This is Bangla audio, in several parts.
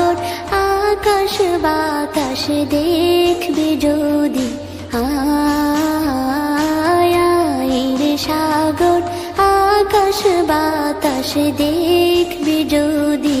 সাগর আকাশ বাতাস দেখবে যদি আয় রে সাগর আকাশ বাতাস দেখবে যদি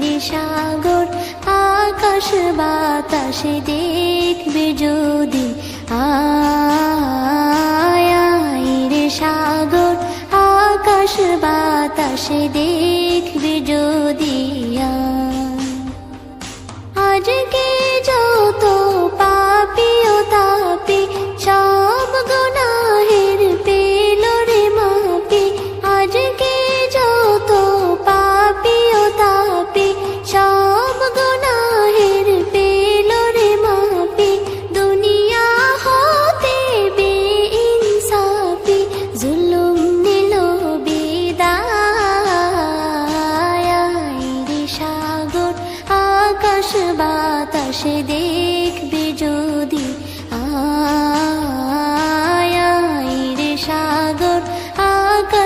রে সাগর আকাশ বাতাসে দেখবে যদি আয় সাগর আকাশ বাতাস দেখবে যদি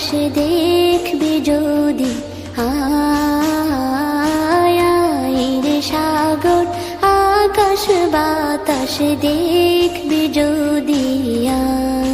বাতাস দেখবি যদি রে সাগর আকাশ বাতাসে দেখবি যদি আয়।